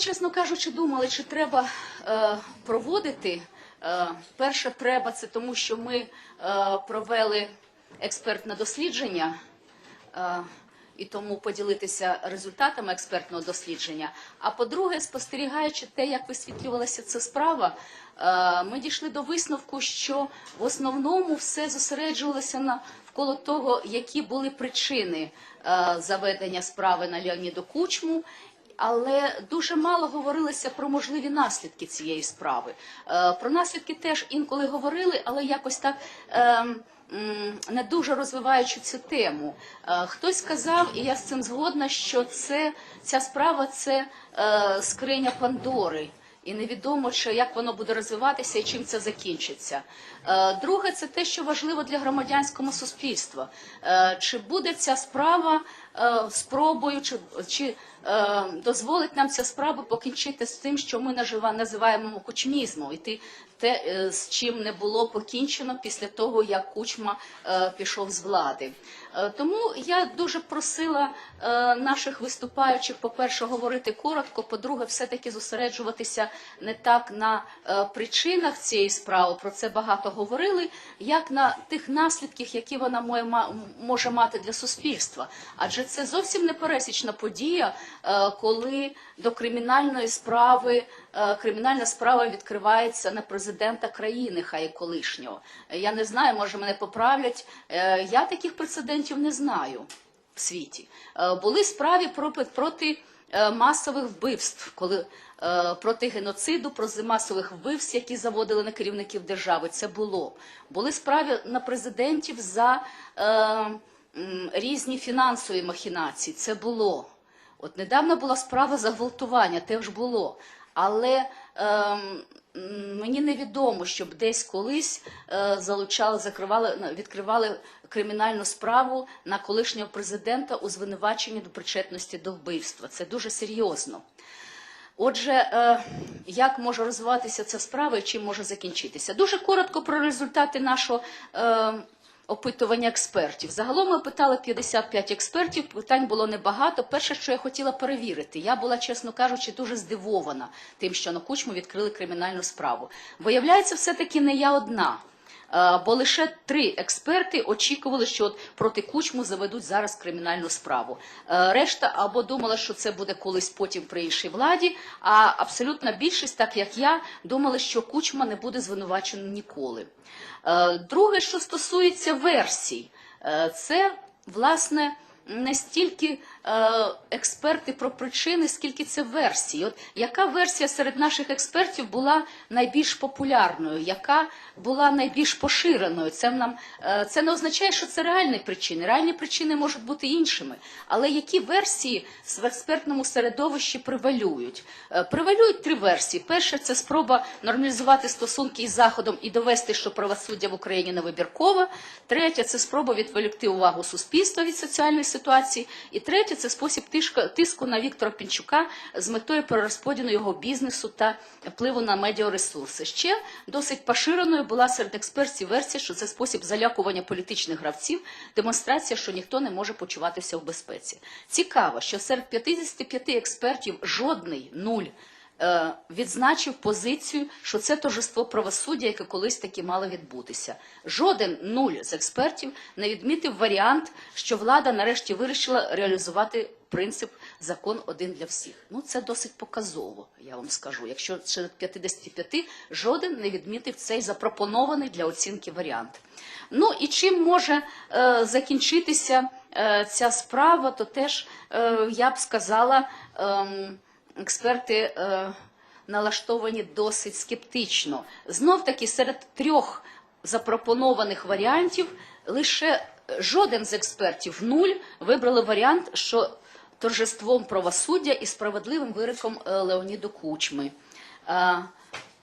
чесно кажучи, думали, чи треба е, проводити. Е, перше, треба це тому, що ми е, провели експертне дослідження. Е, і тому поділитися результатами експертного дослідження. А по-друге, спостерігаючи те, як висвітлювалася ця справа, е, ми дійшли до висновку, що в основному все зосереджувалося навколо того, які були причини е, заведення справи на Леоніду Кучму. Але дуже мало говорилося про можливі наслідки цієї справи. Е, Про наслідки теж інколи говорили, але якось так ем, не дуже розвиваючи цю тему. Е, Хтось сказав, і я з цим згодна, що це ця справа це е, скриня Пандори. І невідомо, чи як воно буде розвиватися і чим це закінчиться. Друге, це те, що важливо для громадянського суспільства. Чи буде ця справа спробою, чи, чи е, дозволить нам ця справа покінчити з тим, що ми називаємо кучмізмом, і те, е, з чим не було покінчено після того, як Кучма е, пішов з влади. Е, Тому я дуже просила е, наших виступаючих, по-перше, говорити коротко, по-друге, все-таки зосереджуватися не так на е, причинах цієї справи, про це багато говорили, як на тих наслідках, які вона може мати для суспільства. Адже це зовсім не пересічна подія, е, коли до кримінальної справи е, кримінальна справа відкривається на президента країни, хай колишнього. Я не знаю, може мене поправлять. Е, Я таких прецедентів не знаю в світі. Були справи про- проти масових вбивств, коли проти геноциду, проти масових вбивств, які заводили на керівників держави. Це було. Були справи на президентів за різні фінансові махінації. Це було. От недавно була справа за гвалтування, теж було. Але ем, мені невідомо, щоб десь колись е, залучали, закривали, відкривали кримінальну справу на колишнього президента у звинуваченні до причетності до вбивства. Це дуже серйозно. Отже, е, як може розвиватися ця справа і чим може закінчитися? Дуже коротко про результати нашого е, опитування експертів. Загалом ми питали 55 експертів, питань було небагато. Перше, що я хотіла перевірити, я була, чесно кажучи, дуже здивована тим, що на кучму відкрили кримінальну справу. Виявляється, все-таки не я одна. Е, Бо лише три експерти очікували, що от проти кучму заведуть зараз кримінальну справу. Е, Решта або думала, що це буде колись потім при іншій владі. А абсолютна більшість, так як я, думали, що кучма не буде звинувачено ніколи. Е, Друге, що стосується версій, це власне не стільки експерти про причини, скільки це версії. От яка версія серед наших експертів була найбільш популярною, яка була найбільш поширеною? Це нам е, це не означає, що це реальні причини. Реальні причини можуть бути іншими. Але які версії в експертному середовищі превалюють? Е, Превалюють три версії. Перше це спроба нормалізувати стосунки із Заходом і довести, що правосуддя в Україні не вибіркове. Третє це спроба відволікти увагу суспільства від соціальної ситуації. І третє це спосіб тиску на Віктора Пінчука з метою перерозподілу його бізнесу та впливу на медіаресурси. Ще досить поширеною була серед експертів версія, що це спосіб залякування політичних гравців, демонстрація, що ніхто не може почуватися в безпеці. Цікаво, що серед 55 експертів жодний нуль. Е, Відзначив позицію, що це торжество правосуддя, яке колись таки мало відбутися. Жоден нуль з експертів не відмітив варіант, що влада нарешті вирішила реалізувати принцип закон один для всіх. Ну це досить показово, я вам скажу. Якщо серед 55 жоден не відмітив цей запропонований для оцінки варіант. Ну і чим може е, закінчитися е, ця справа, то теж е, я б сказала. ем, експерти е, налаштовані досить скептично. Знов таки серед трьох запропонованих варіантів лише жоден з експертів нуль вибрали варіант, що торжеством правосуддя і справедливим вироком е, Леоніду Кучми.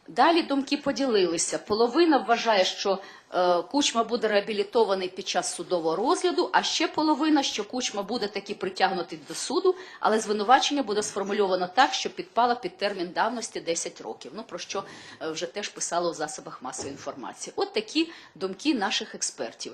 Далі думки поділилися. Половина вважає, що е, Кучма буде реабілітований під час судового розгляду, а ще половина, що Кучма буде таки притягнутий до суду, але звинувачення буде сформульовано так, що підпало під термін давності 10 років. Ну про що е, вже теж писало в засобах масової інформації. От такі думки наших експертів.